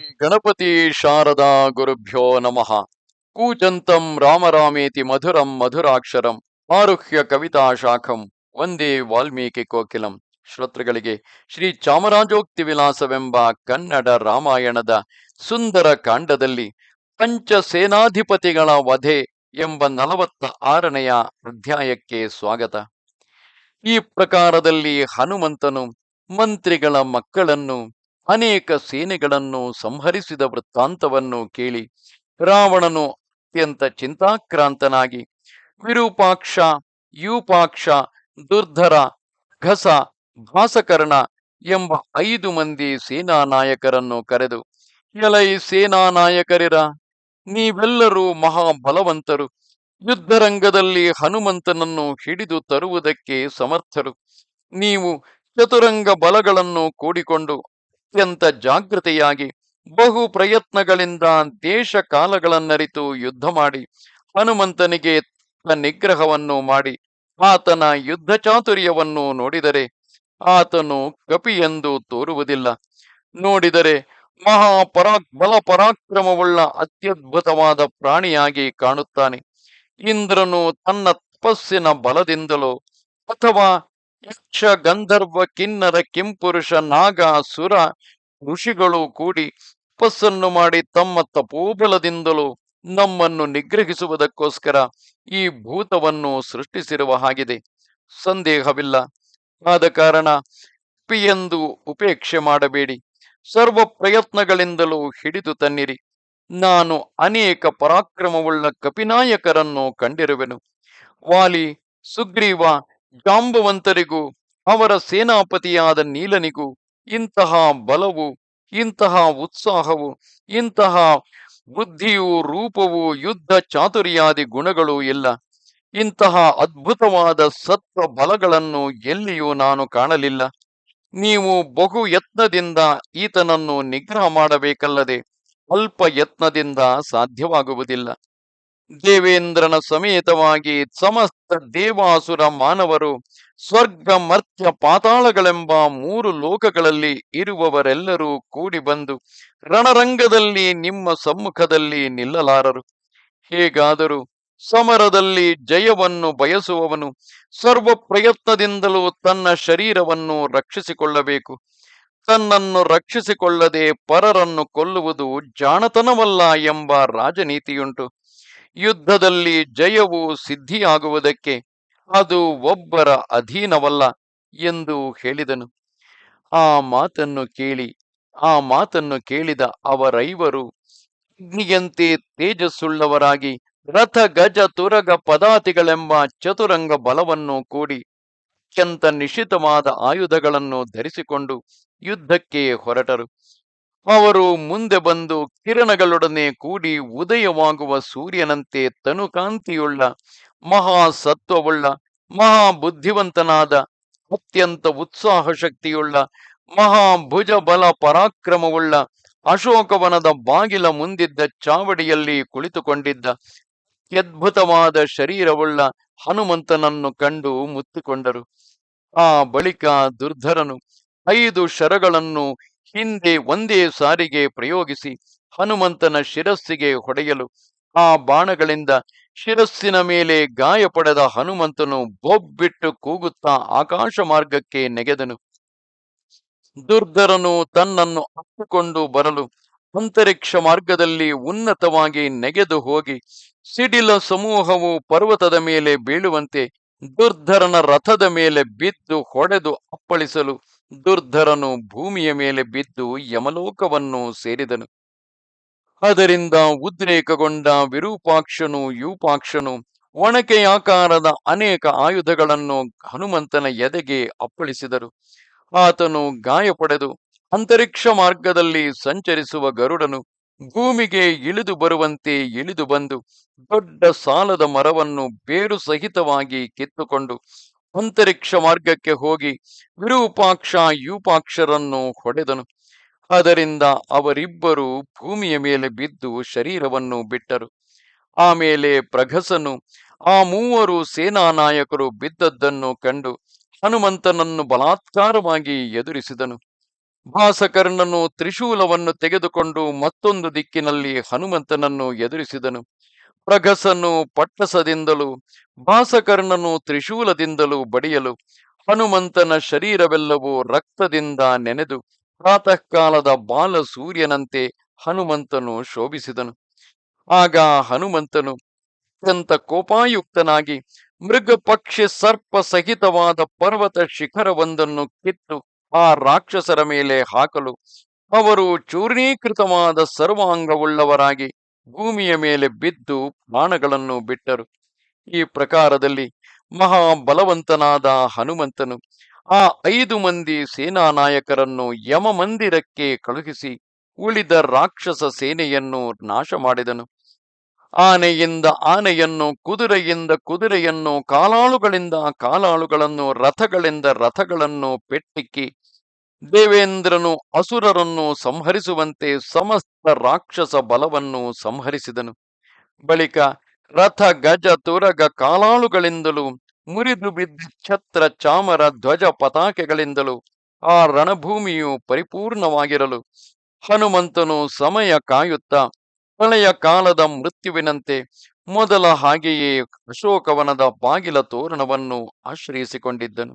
ಗಣಪತಿ ಶಾರದಾ ಗುರುಭ್ಯೋ ನಮಃ. ಕೂಚಂತಂ ರಾಮರಾಮೇತಿ ಮಧುರಂ ಮಧುರಾಕ್ಷರಂ ಆರುಹ್ಯ ಕವಿತಾ ಶಾಖಂ ಒಂದೇ ವಾಲ್ಮೀಕಿ ಕೋಕಿಲಂ. ಶ್ರೋತೃಗಳಿಗೆ ಶ್ರೀ ಚಾಮರಾಜೋಕ್ತಿ ವಿಲಾಸವೆಂಬ ಕನ್ನಡ ರಾಮಾಯಣದ ಸುಂದರ ಕಾಂಡದಲ್ಲಿ ಪಂಚ ಸೇನಾಧಿಪತಿಗಳ ವಧೆ ಎಂಬ ನಲವತ್ತ ಆರನೆಯ ಅಧ್ಯಾಯಕ್ಕೆ ಸ್ವಾಗತ. ಈ ಪ್ರಕಾರದಲ್ಲಿ ಹನುಮಂತನು ಮಂತ್ರಿಗಳ ಮಕ್ಕಳನ್ನು ಅನೇಕ ಸೇನೆಗಳನ್ನು ಸಂಹರಿಸಿದ ವೃತ್ತಾಂತವನ್ನು ಕೇಳಿ ರಾವಣನು ಅತ್ಯಂತ ಚಿಂತಾಕ್ರಾಂತನಾಗಿ ವಿರೂಪಾಕ್ಷ, ಯೂಪಾಕ್ಷ, ದುರ್ಧರ, ಘಸ, ಭಾಸಕರ್ಣ ಎಂಬ ಐದು ಮಂದಿ ಸೇನಾ ನಾಯಕರನ್ನು ಕರೆದು, ಎಲೈ ಸೇನಾ ನಾಯಕರಿರ ನೀವೆಲ್ಲರೂ ಮಹಾಬಲವಂತರು. ಯುದ್ಧರಂಗದಲ್ಲಿ ಹನುಮಂತನನ್ನು ಹಿಡಿದು ತರುವುದಕ್ಕೆ ಸಮರ್ಥರು. ನೀವು ಚತುರಂಗ ಬಲಗಳನ್ನು ಕೂಡಿಕೊಂಡು ಅತ್ಯಂತ ಜಾಗೃತೆಯಾಗಿ ಬಹು ಪ್ರಯತ್ನಗಳಿಂದ ದೇಶ ಕಾಲಗಳನ್ನರಿತು ಯುದ್ಧ ಮಾಡಿ ಹನುಮಂತನಿಗೆ ನಿಗ್ರಹವನ್ನು ಮಾಡಿ ಆತನ ಯುದ್ಧ ಚಾತುರ್ಯವನ್ನು ನೋಡಿದರೆ ಆತನು ಕಪಿ ಎಂದು ತೋರುವುದಿಲ್ಲ. ನೋಡಿದರೆ ಮಹಾಪರಾ ಬಲ ಪರಾಕ್ರಮವುಳ್ಳ ಅತ್ಯದ್ಭುತವಾದ ಪ್ರಾಣಿಯಾಗಿ ಕಾಣುತ್ತಾನೆ. ಇಂದ್ರನು ತನ್ನ ತಪಸ್ಸಿನ ಬಲದಿಂದಲೋ ಅಥವಾ ಯಕ್ಷ ಗಂಧರ್ವ, ಕಿನ್ನರ, ಕಿಂಪುರುಷ, ನಾಗ, ಸುರ ಋಷಿಗಳು ಕೂಡಿ ತಪಸ್ಸನ್ನು ಮಾಡಿ ತಮ್ಮ ತಪೋಬಲದಿಂದಲೂ ನಮ್ಮನ್ನು ನಿಗ್ರಹಿಸುವುದಕ್ಕೋಸ್ಕರ ಈ ಭೂತವನ್ನು ಸೃಷ್ಟಿಸಿರುವ ಹಾಗಿದೆ. ಸಂದೇಹವಿಲ್ಲ. ಆದ ಕಾರಣ ಪಿಯೆಂದು ಉಪೇಕ್ಷೆ ಮಾಡಬೇಡಿ. ಸರ್ವ ಪ್ರಯತ್ನಗಳಿಂದಲೂ ಹಿಡಿದು ತನ್ನಿರಿ. ನಾನು ಅನೇಕ ಪರಾಕ್ರಮವುಳ್ಳ ಕಪಿನಾಯಕರನ್ನು ಕಂಡಿರುವೆನು. ವಾಲಿ, ಸುಗ್ರೀವ ಜಾಂಬವಂತರಿಗೂ, ಅವರ ಸೇನಾಪತಿಯಾದ ನೀಲನಿಗೂ ಇಂತಹ ಬಲವು, ಇಂತಹ ಉತ್ಸಾಹವು, ಇಂತಹ ಬುದ್ಧಿಯು, ರೂಪವು, ಯುದ್ಧ ಚಾತುರ್ಯಾದಿ ಗುಣಗಳು ಇಲ್ಲ. ಇಂತಹ ಅದ್ಭುತವಾದ ಸತ್ವ ಬಲಗಳನ್ನು ಎಲ್ಲಿಯೂ ನಾನು ಕಾಣಲಿಲ್ಲ. ನೀವು ಬಹು ಯತ್ನದಿಂದ ಈತನನ್ನು ನಿಗ್ರಹ ಮಾಡಬೇಕಲ್ಲದೆ, ಅಲ್ಪ ಯತ್ನದಿಂದ ಸಾಧ್ಯವಾಗುವುದಿಲ್ಲ. ದೇವೇಂದ್ರನ ಸಮೇತವಾಗಿ ಸಮಸ್ತ ದೇವಾಸುರ ಮಾನವರು ಸ್ವರ್ಗ, ಮರ್ತ್ಯ, ಪಾತಾಳಗಳೆಂಬ ಮೂರು ಲೋಕಗಳಲ್ಲಿ ಇರುವವರೆಲ್ಲರೂ ಕೂಡಿ ಬಂದು ರಣರಂಗದಲ್ಲಿ ನಿಮ್ಮ ಸಮ್ಮುಖದಲ್ಲಿ ನಿಲ್ಲಲಾರರು. ಹೇಗಾದರೂ ಸಮರದಲ್ಲಿ ಜಯವನ್ನು ಬಯಸುವವನು ಸರ್ವ ಪ್ರಯತ್ನದಿಂದಲೂ ತನ್ನ ಶರೀರವನ್ನು ರಕ್ಷಿಸಿಕೊಳ್ಳಬೇಕು. ತನ್ನನ್ನು ರಕ್ಷಿಸಿಕೊಳ್ಳದೆ ಪರರನ್ನು ಕೊಲ್ಲುವುದು ಜಾಣತನವಲ್ಲ ಎಂಬ ರಾಜನೀತಿಯುಂಟು. ಯುದ್ಧದಲ್ಲಿ ಜಯವು ಸಿದ್ಧಿಯಾಗುವುದಕ್ಕೆ ಅದು ಒಬ್ಬರ ಅಧೀನವಲ್ಲ ಎಂದು ಹೇಳಿದನು. ಆ ಮಾತನ್ನು ಕೇಳಿ, ಆ ಮಾತನ್ನು ಕೇಳಿದ ಅವರೈವರು ಅಗ್ನಿಯಂತೆ ತೇಜಸ್ಸುಳ್ಳವರಾಗಿ ರಥ ಗಜ ತುರಗ ಪದಾತಿಗಳೆಂಬ ಚತುರಂಗ ಬಲವನ್ನು ಕೂಡಿ ಅತ್ಯಂತ ನಿಶ್ಚಿತವಾದ ಆಯುಧಗಳನ್ನು ಧರಿಸಿಕೊಂಡು ಯುದ್ಧಕ್ಕೆ ಹೊರಟರು. ಅವರು ಮುಂದೆ ಬಂದು ಕಿರಣಗಳೊಡನೆ ಕೂಡಿ ಉದಯವಾಗುವ ಸೂರ್ಯನಂತೆ ತನುಕಾಂತಿಯುಳ್ಳ ಮಹಾ ಸತ್ವವುಳ್ಳ ಮಹಾ ಬುದ್ಧಿವಂತನಾದ ಅತ್ಯಂತ ಉತ್ಸಾಹ ಶಕ್ತಿಯುಳ್ಳ ಮಹಾ ಭುಜ ಬಲ ಪರಾಕ್ರಮವುಳ್ಳ, ಅಶೋಕವನದ ಬಾಗಿಲ ಮುಂದಿದ್ದ ಚಾವಡಿಯಲ್ಲಿ ಕುಳಿತುಕೊಂಡಿದ್ದ ಅದ್ಭುತವಾದ ಶರೀರವುಳ್ಳ ಹನುಮಂತನನ್ನು ಕಂಡು ಮುತ್ತಿಕೊಂಡರು. ಆ ಬಳಿಕ ದುರ್ಧರನು, ಐದು ಶರಗಳನ್ನು ಹಿಂದೆ ಒಂದೇ ಸಾರಿಗೆ ಪ್ರಯೋಗಿಸಿ ಹನುಮಂತನ ಶಿರಸ್ಸಿಗೆ ಹೊಡೆಯಲು ಆ ಬಾಣಗಳಿಂದ ಶಿರಸ್ಸಿನ ಮೇಲೆ ಗಾಯ ಪಡೆದ ಹನುಮಂತನು ಬೊಬ್ಬಿಟ್ಟು ಕೂಗುತ್ತಾ ಆಕಾಶ ಮಾರ್ಗಕ್ಕೆ ನೆಗೆದನು. ದುರ್ಧರನು ತನ್ನನ್ನು ಅಪ್ಪಿಕೊಂಡು ಬರಲು ಅಂತರಿಕ್ಷ ಮಾರ್ಗದಲ್ಲಿ ಉನ್ನತವಾಗಿ ನೆಗೆದು ಹೋಗಿ ಸಿಡಿಲ ಸಮೂಹವು ಪರ್ವತದ ಮೇಲೆ ಬೀಳುವಂತೆ ದುರ್ಧರನ ರಥದ ಮೇಲೆ ಬಿದ್ದು ಹೊಡೆದು ಅಪ್ಪಳಿಸಲು ದುರ್ಧರನು ಭೂಮಿಯ ಮೇಲೆ ಬಿದ್ದು ಯಮಲೋಕವನ್ನು ಸೇರಿದನು. ಅದರಿಂದ ಉದ್ರೇಕಗೊಂಡ ವಿರೂಪಾಕ್ಷನು, ಯೂಪಾಕ್ಷನು, ಒಣಕೆಯಾಕಾರದ ಅನೇಕ ಆಯುಧಗಳನ್ನು ಹನುಮಂತನ ಎದೆಗೆ ಅಪ್ಪಳಿಸಿದರು. ಆತನು ಗಾಯ ಪಡೆದು ಅಂತರಿಕ್ಷ ಮಾರ್ಗದಲ್ಲಿ ಸಂಚರಿಸುವ ಗರುಡನು ಭೂಮಿಗೆ ಇಳಿದು ಬರುವಂತೆ ಇಳಿದು ಬಂದು ದೊಡ್ಡ ಸಾಲದ ಮರವನ್ನು ಬೇರು ಸಹಿತವಾಗಿ ಕಿತ್ತುಕೊಂಡು ಅಂತರಿಕ್ಷ ಮಾರ್ಗಕ್ಕೆ ಹೋಗಿ ವಿರೂಪಾಕ್ಷ ಯೂಪಾಕ್ಷರನ್ನು ಹೊಡೆದನು. ಅದರಿಂದ ಅವರಿಬ್ಬರು ಭೂಮಿಯ ಮೇಲೆ ಬಿದ್ದು ಶರೀರವನ್ನು ಬಿಟ್ಟರು. ಆಮೇಲೆ ಪ್ರಘಸನು ಆ ಮೂವರು ಸೇನಾ ನಾಯಕರು ಬಿದ್ದದ್ದನ್ನು ಕಂಡು ಹನುಮಂತನನ್ನು ಬಲಾತ್ಕಾರವಾಗಿ ಎದುರಿಸಿದನು. ಭಾಸಕರ್ಣನು ತ್ರಿಶೂಲವನ್ನು ತೆಗೆದುಕೊಂಡು ಮತ್ತೊಂದು ದಿಕ್ಕಿನಲ್ಲಿ ಹನುಮಂತನನ್ನು ಎದುರಿಸಿದನು. ಪ್ರಗಸನು ಪಟ್ಟಸದಿಂದಲೂ, ಭಾಸಕರ್ಣನು ತ್ರಿಶೂಲದಿಂದಲೂ ಬಡಿಯಲು, ಹನುಮಂತನ ಶರೀರವೆಲ್ಲವೂ ರಕ್ತದಿಂದ ನೆನೆದು ಪ್ರಾತಃ ಕಾಲದ ಬಾಲ ಸೂರ್ಯನಂತೆ ಹನುಮಂತನು ಶೋಭಿಸಿದನು. ಆಗ ಹನುಮಂತನು ಅತ್ಯಂತ ಕೋಪಾಯುಕ್ತನಾಗಿ ಮೃಗ ಪಕ್ಷಿ ಸರ್ಪ ಸಹಿತವಾದ ಪರ್ವತ ಶಿಖರವೊಂದನ್ನು ಕಿತ್ತು ಆ ರಾಕ್ಷಸರ ಮೇಲೆ ಹಾಕಲು, ಅವರು ಚೂರ್ಣೀಕೃತವಾದ ಸರ್ವಾಂಗವುಳ್ಳವರಾಗಿ ಭೂಮಿಯ ಮೇಲೆ ಬಿದ್ದು ಪ್ರಾಣಗಳನ್ನು ಬಿಟ್ಟರು. ಈ ಪ್ರಕಾರದಲ್ಲಿ ಮಹಾಬಲವಂತನಾದ ಹನುಮಂತನು ಆ ಐದು ಮಂದಿ ಸೇನಾ ನಾಯಕರನ್ನು ಯಮ ಮಂದಿರಕ್ಕೆ ಕಳುಹಿಸಿ ಉಳಿದ ರಾಕ್ಷಸ ಸೇನೆಯನ್ನು ನಾಶ ಮಾಡಿದನು ಆನೆಯಿಂದ ಆನೆಯನ್ನು, ಕುದುರೆಯಿಂದ ಕುದುರೆಯನ್ನು, ಕಾಲಾಳುಗಳಿಂದ ಕಾಲಾಳುಗಳನ್ನು, ರಥಗಳಿಂದ ರಥಗಳನ್ನು ಪೆಟ್ಟಿಕ್ಕಿ ದೇವೇಂದ್ರನು ಅಸುರರನ್ನು ಸಂಹರಿಸುವಂತೆ ಸಮಸ್ತ ರಾಕ್ಷಸ ಬಲವನ್ನು ಸಂಹರಿಸಿದನು. ಬಳಿಕ ರಥ, ಗಜ, ತುರಗ ಕಾಲಾಳುಗಳಿಂದಲೂ ಮುರಿದು ಬಿದ್ದ ಛತ್ರ, ಚಾಮರ, ಧ್ವಜ ಪತಾಕೆಗಳಿಂದಲೂ ಆ ರಣಭೂಮಿಯು ಪರಿಪೂರ್ಣವಾಗಿರಲು ಹನುಮಂತನು ಸಮಯ ಕಾಯುತ್ತಾ ಹಳೆಯ ಕಾಲದ ಮೃತ್ಯುವಿನಂತೆ ಮೊದಲ ಹಾಗೆಯೇ ಅಶೋಕವನದ ಬಾಗಿಲ ತೋರಣವನ್ನು ಆಶ್ರಯಿಸಿಕೊಂಡಿದ್ದನು.